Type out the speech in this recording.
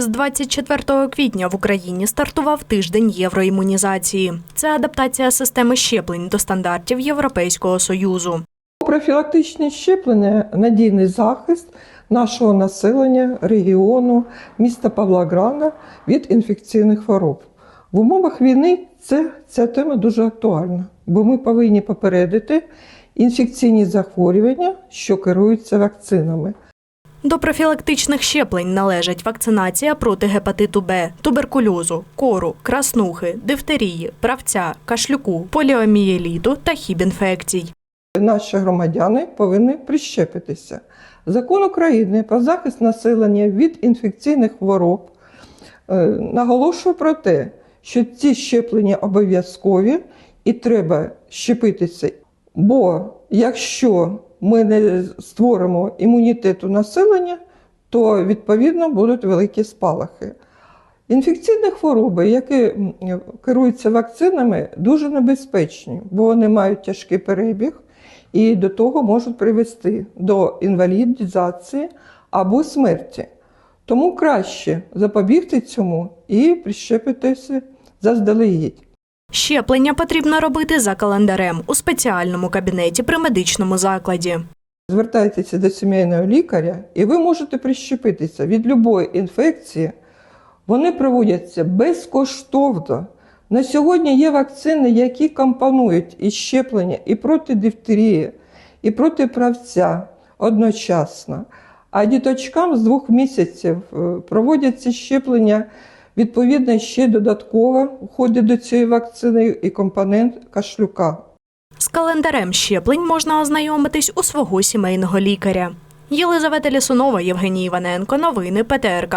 З 24 квітня в Україні стартував тиждень євроімунізації. Це адаптація системи щеплень до стандартів Європейського союзу. Профілактичні щеплення надійний захист нашого населення, регіону, міста Павлограда від інфекційних хвороб. В умовах війни це, ця тема дуже актуальна, бо ми повинні попередити інфекційні захворювання, що керуються вакцинами. До профілактичних щеплень належать вакцинація проти гепатиту Б, туберкульозу, кору, краснухи, дифтерії, правця, кашлюку, поліомієліту та хібінфекцій. Наші громадяни повинні прищепитися. Закон України про захист населення від інфекційних хвороб е, наголошує про те, що ці щеплення обов'язкові і треба щепитися. Бо якщо ми не створимо імунітет у населення, то відповідно будуть великі спалахи. Інфекційні хвороби, які керуються вакцинами, дуже небезпечні, бо вони мають тяжкий перебіг і до того можуть привести до інвалідізації або смерті. Тому краще запобігти цьому і прищепитися заздалегідь. Щеплення потрібно робити за календарем у спеціальному кабінеті при медичному закладі. Звертайтеся до сімейного лікаря, і ви можете прищепитися від будь-якої інфекції. Вони проводяться безкоштовно. На сьогодні є вакцини, які компонують і щеплення і проти дифтерії, і проти правця одночасно. А діточкам з двох місяців е, проводяться щеплення. Відповідно, ще додатково входить до цієї вакцини і компонент кашлюка. З календарем щеплень можна ознайомитись у свого сімейного лікаря. Єлизавета Лісунова, Євгеній Іваненко. Новини ПТРК.